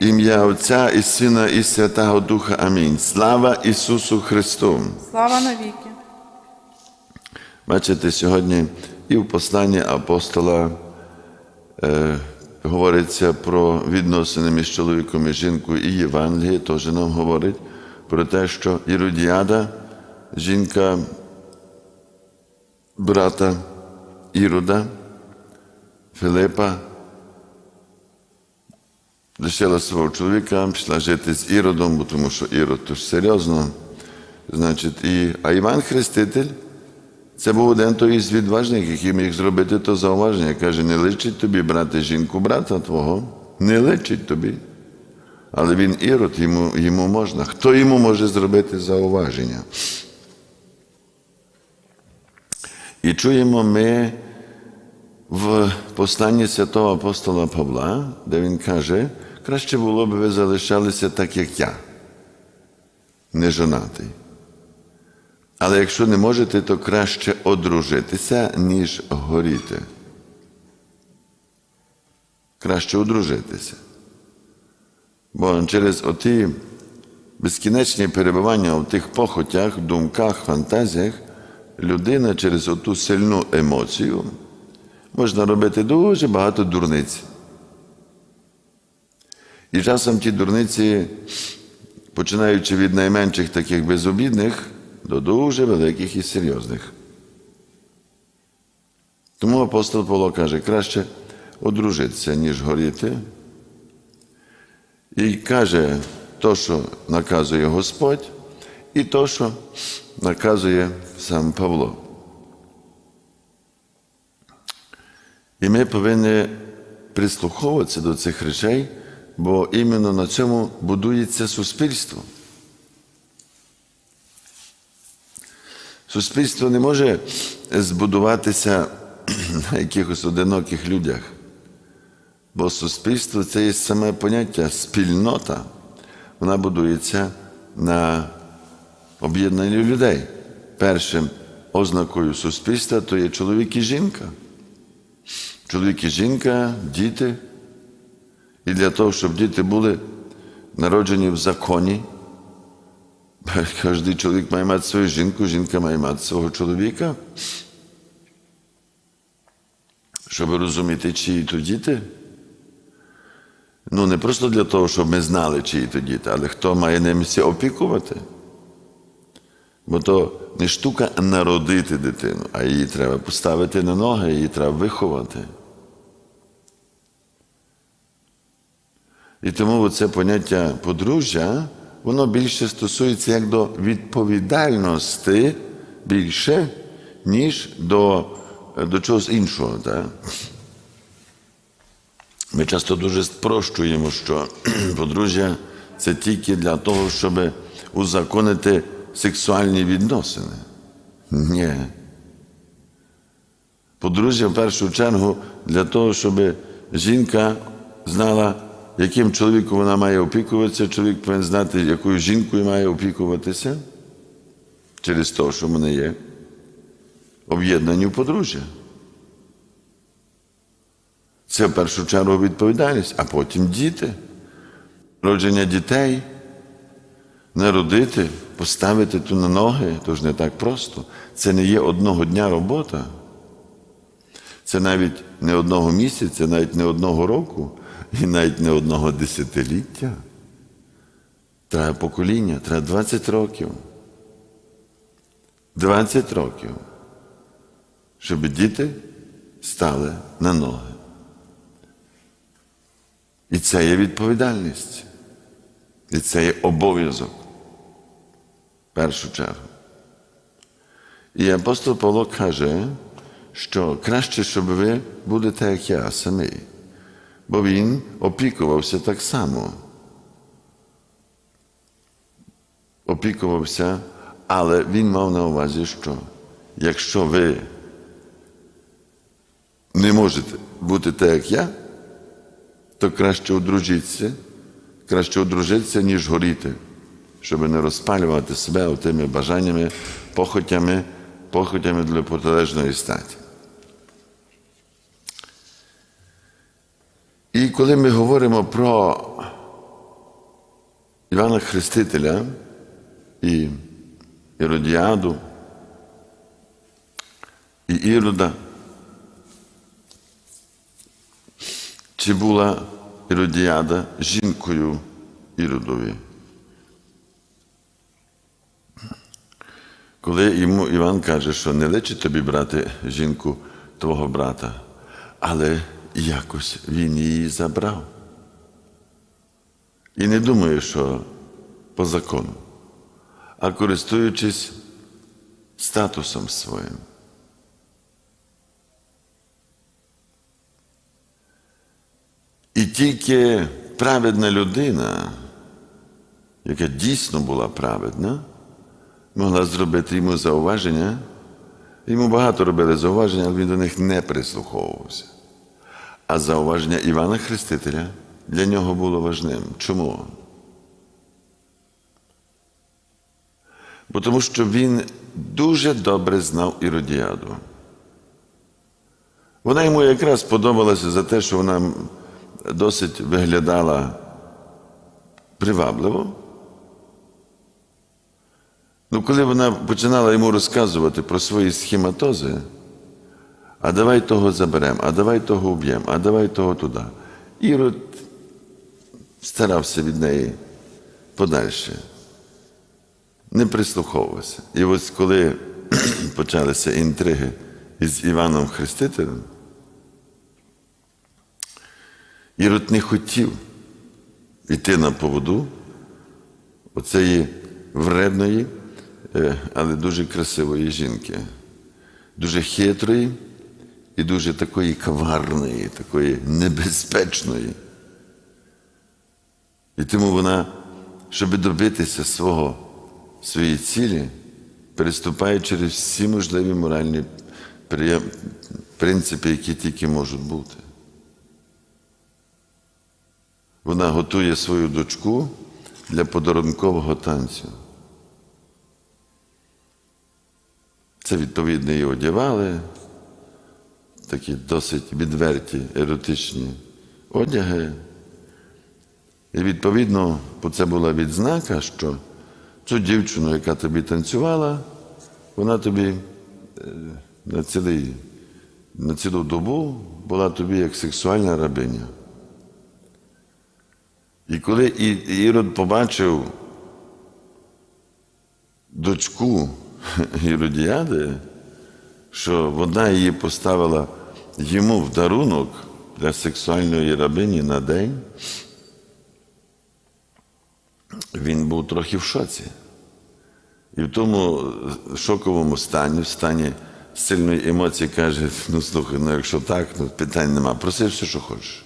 Ім'я Отця і Сина, і Святого Духа. Амінь. Слава Ісусу Христу! Слава навіки. Бачите, сьогодні і в посланні апостола е, говориться про відносини між чоловіком і жінкою, і Євангеліє теж нам говорить про те, що Іродіада, жінка брата Ірода, Филипа, лишила свого чоловіка, пішла жити з Іродом, бо тому що Ірод то ж серйозно. Значить, і, а Іван Хреститель це був один той із відважних, який міг зробити то зауваження. Каже, не личить тобі брати жінку брата твого, не личить тобі. Але він ірод, йому, йому можна. Хто йому може зробити зауваження? І чуємо ми в посланні святого апостола Павла, де він каже, краще було б ви залишалися так, як я, не жонатий. Але якщо не можете, то краще одружитися, ніж горіти. Краще одружитися. Бо через оті безкінечні перебування в тих похотях, думках, фантазіях, людина через оту сильну емоцію можна робити дуже багато дурниць. І часом ті дурниці, починаючи від найменших таких безобідних, до дуже великих і серйозних. Тому апостол Павло каже, краще одружитися, ніж горіти. І каже то, що наказує Господь, і то, що наказує сам Павло. І ми повинні прислуховуватися до цих речей, бо іменно на цьому будується суспільство. Суспільство не може збудуватися на якихось одиноких людях, бо суспільство це є саме поняття спільнота, вона будується на об'єднанні людей. Першим ознакою суспільства то є чоловік і жінка. Чоловік і жінка, діти. І для того, щоб діти були народжені в законі, Кожен чоловік має мати свою жінку, жінка має мати свого чоловіка. Щоб розуміти, чиї то діти. Ну, не просто для того, щоб ми знали, чиї то діти, але хто має ними опікувати. Бо то не штука народити дитину, а її треба поставити на ноги, її треба виховати. І тому це поняття подружжя воно більше стосується як до відповідальності більше, ніж до до чогось іншого. Так? Ми часто дуже спрощуємо, що подружжя це тільки для того, щоб узаконити сексуальні відносини. Ні. Подружжя в першу чергу для того, щоб жінка знала яким чоловіком вона має опікуватися, чоловік повинен знати, якою жінкою має опікуватися через те, що вони є об'єднані в подружжя. Це в першу чергу відповідальність, а потім діти. Родження дітей, народити, поставити ту на ноги, то ж не так просто. Це не є одного дня робота. Це навіть не одного місяця, навіть не одного року і навіть не одного десятиліття. Треба покоління, треба 20 років. 20 років, щоб діти стали на ноги. І це є відповідальність. І це є обов'язок. В першу чергу. І апостол Павло каже, що краще, щоб ви будете, як я самий бо він опікувався так само. Опікувався, але він мав на увазі, що якщо ви не можете бути так, як я, то краще одружитися, краще одружитися, ніж горіти, щоб не розпалювати себе тими бажаннями, похотями, похотями для протилежної статі. І коли ми говоримо про Івана Хрестителя і Іродіаду, і Ірода. Чи була Іродіада жінкою Іродові? Коли йому Іван каже, що не личить тобі брати жінку твого брата, але якось він її забрав. І не думаю, що по закону, а користуючись статусом своїм. І тільки праведна людина, яка дійсно була праведна, могла зробити йому зауваження. Йому багато робили зауваження, але він до них не прислуховувався. А зауваження Івана Хрестителя для нього було важним. Чому? Бо тому що він дуже добре знав Іродіаду. Вона йому якраз подобалася за те, що вона досить виглядала привабливо. Ну, коли вона починала йому розказувати про свої схематози, а давай того заберемо, а давай того вб'ємо, а давай того туди. Ірод старався від неї подальше, не прислуховувався. І ось коли почалися інтриги із Іваном Хрестителем, Ірод не хотів йти на поводу оцеї вредної, е, але дуже красивої жінки, дуже хитрої і дуже такої коварної, такої небезпечної. І тому вона, щоб добитися свого, своєї цілі, переступає через всі можливі моральні принципи, які тільки можуть бути. Вона готує свою дочку для подарункового танцю. Це, відповідно, її одягали, такі досить відверті, еротичні одяги. І відповідно, це була відзнака, що цю дівчину, яка тобі танцювала, вона тобі на, цілий, на цілу добу була тобі як сексуальна рабиня. І коли Ірод побачив дочку Іродіади, що вона її поставила йому в дарунок для сексуальної рабині на день, він був трохи в шоці. І в тому шоковому стані, в стані сильної емоції, каже: ну слухай, ну якщо так, ну питань нема. Проси все, що хочеш.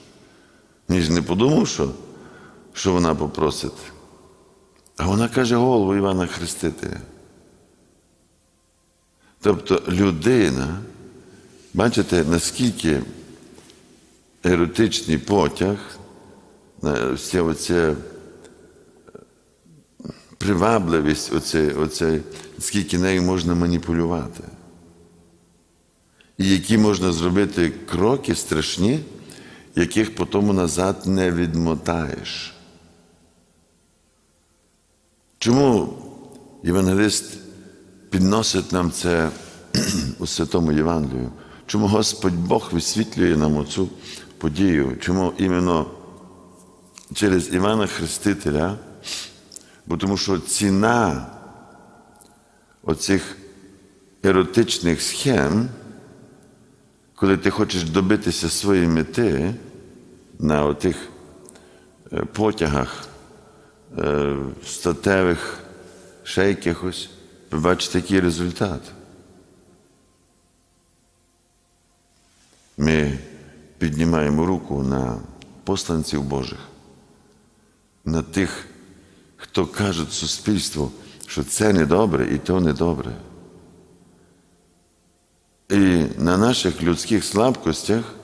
Він ж не подумав, що що вона попросить. А вона каже голову Івана Хрестителя. Тобто людина, бачите, наскільки еротичний потяг, вся оця привабливість, оце, оце, скільки нею можна маніпулювати. І які можна зробити кроки страшні, яких потім назад не відмотаєш. Чому євангелист підносить нам це у Святому Євангелію? Чому Господь Бог висвітлює нам оцю подію? Чому іменно через Івана Хрестителя? Бо тому що ціна оцих еротичних схем, коли ти хочеш добитися своєї мети на отих потягах статевих, ще якихось, ви бачите, який результат. Ми піднімаємо руку на посланців Божих, на тих, хто кажуть суспільству, що це недобре і то недобре. І на наших людських слабкостях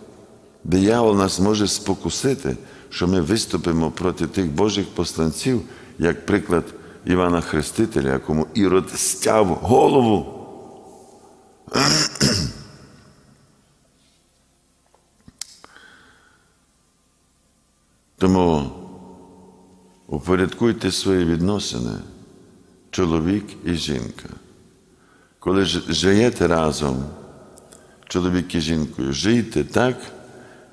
диявол нас може спокусити, що ми виступимо проти тих Божих посланців, як приклад Івана Хрестителя, якому Ірод стяв голову. Тому упорядкуйте свої відносини, чоловік і жінка. Коли живете разом, чоловік і жінкою, жийте так,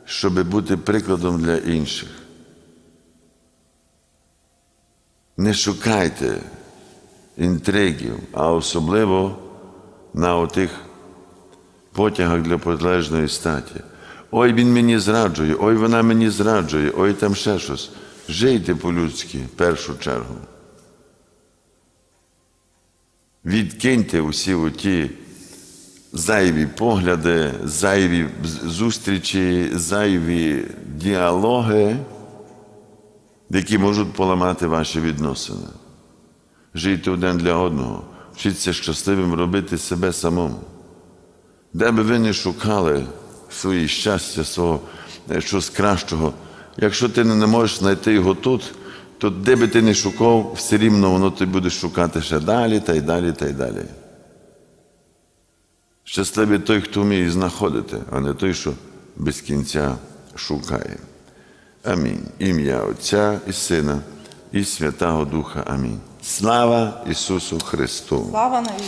щоб бути прикладом для інших. Не шукайте інтригів, а особливо на отих потягах для протилежної статі. Ой, він мені зраджує, ой, вона мені зраджує, ой, там ще щось. Жийте по-людськи в першу чергу. Відкиньте усі оті зайві погляди, зайві зустрічі, зайві діалоги, які можуть поламати ваші відносини. Жийте один для одного, вчіться щасливим робити себе самому. Де би ви не шукали свої щастя, свого е, щось кращого, якщо ти не можеш знайти його тут, то де би ти не шукав, все рівно воно ти будеш шукати ще далі, та й далі, та й далі. Щасливий той, хто вміє знаходити, а не той, що без кінця шукає. Амінь. Ім'я Отця і Сина, і Святого Духа. Амінь. Слава Ісусу Христу! Слава навіки.